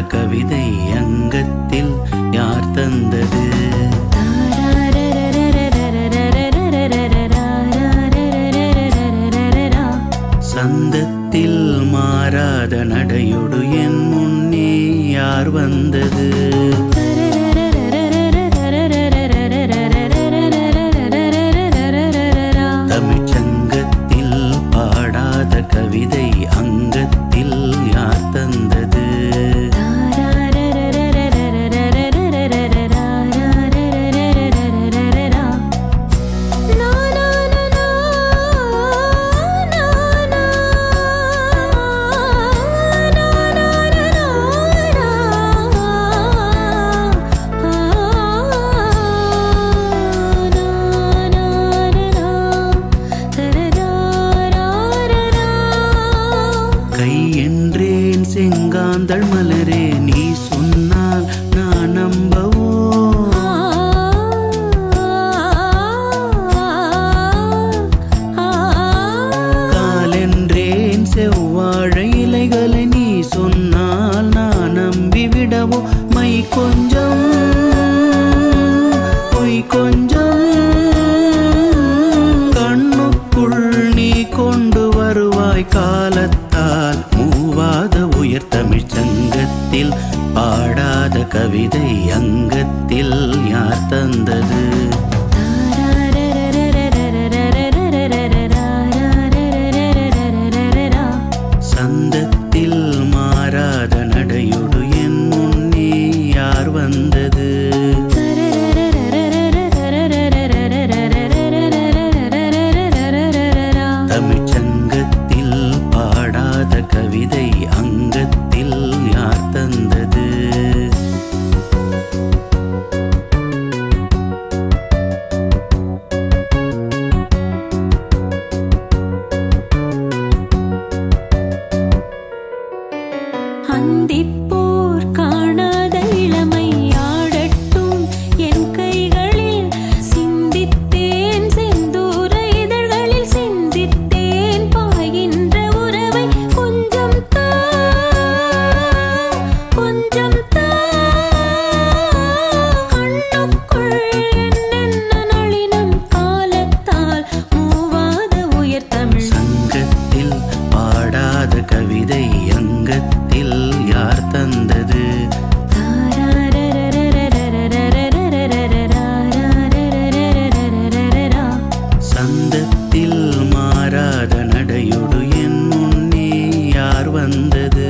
கவிதை அங்கத்தில் யார் தந்தது? சந்தத்தில் மாறாத நடையொடு என் முன்னே யார் வந்தது? கை என்றேன் செங்காந்தள் மலரே நீ சொன்னால் நான் நம்பவோ? காலென்றேன் செவ்வாழை இலைகளை நீ சொன்னால் நான் நம்பிவிடவோ? மை கொஞ்சம் பொய் கொஞ்சம் உயர் தமிழ் சங்கத்தில் பாடாத கவிதை அங்கத்தில் யார் தந்தது? கவிதை அங்கத்தில் யார் தந்தது? சந்தத்தில் மாறாத நடையொடு என் முன்னே யார் வந்தது?